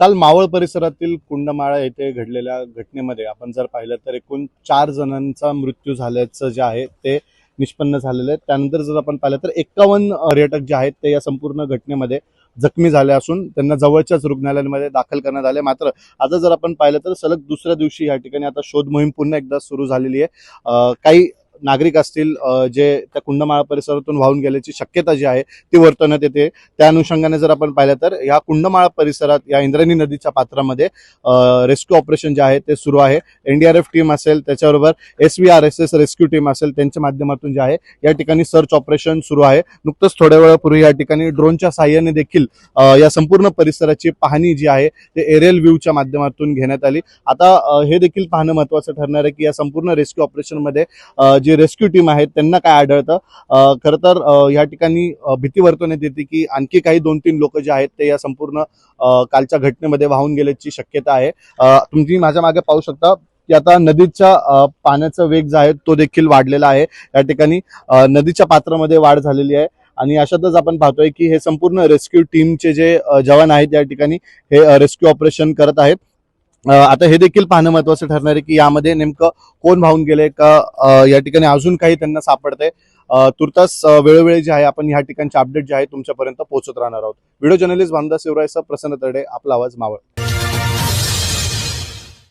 काल मावळ परिसरातील कुंडमाळा येथे घडलेल्या घटनेमध्ये आपण जर पाहिलं तर एकूण चार जणांचा मृत्यू झाल्याचं जे आहे ते निष्पन्न झालेलं आहे. त्यानंतर जर आपण पाहिलं तर एकावन्न पर्यटक जे आहेत ते या संपूर्ण घटनेमध्ये जखमी झाले असून त्यांना जवळच्याच रुग्णालयांमध्ये दाखल करण्यात आले. मात्र आता जर आपण पाहिलं तर सलग दुसऱ्या दिवशी या ठिकाणी आता शोध मोहीम पुन्हा एकदा सुरू झालेली आहे. काही नागरिक असतील जे त्या कुंडमाळा परिसरातून वाहून गेल्याची शक्यता जी आहे ती वर्तवण्यात येते. त्या अनुषंगाने जर आपण पाहिलं तर या कुंडमाळा परिसरात या इंद्रायणी नदीच्या पात्रामध्ये रेस्क्यू ऑपरेशन जे आहे ते सुरू आहे. एनडीआरएफ टीम असेल त्याच्याबरोबर S V R S S rescue team असेल त्यांच्या माध्यमातून जे आहे या ठिकाणी सर्च ऑपरेशन सुरू आहे. नुकतंच थोड्या वेळापूर्वी या ठिकाणी ड्रोनच्या साह्याने देखील या संपूर्ण परिसराची पाहणी जी आहे ते एरियल व्ह्यूच्या माध्यमातून घेण्यात आली. आता हे देखील पाहणं महत्वाचं ठरणार आहे की या संपूर्ण रेस्क्यू ऑपरेशनमध्ये जे रेस्क्यू टीम आहेत त्यांना काय आढळतं? खरं तर या ठिकाणी भीती वर्तवण्यात येते की आणखी काही दोन तीन लोक जे आहेत ते या संपूर्ण कालच्या घटनेमध्ये वाहून गेल्याची शक्यता आहे. तुम्ही माझ्या मागे पाहू शकता की आता नदीच्या पाण्याचा वेग जो आहे तो देखील वाढलेला आहे. या ठिकाणी नदीच्या पात्रामध्ये वाढ झालेली आहे. आणि अशातच आपण पाहतोय की हे संपूर्ण रेस्क्यू टीमचे जे जवान आहेत या ठिकाणी हे रेस्क्यू ऑपरेशन करत आहेत. आता हे देखील पाहणं महत्वाचं ठरणार आहे की यामध्ये नेमकं कोण वाहून गेले का या ठिकाणी अजून काही त्यांना सापडते तुर्तास वेळोवेळी जे आहे आपण ह्या ठिकाणचे अपडेट जे आहे तुमच्यापर्यंत पोहोचत राहणार आहोत. व्हिडिओ जर्नलिस्ट बांधा शिवराय सर प्रसन्न तरडे आपला आवाज मावळ.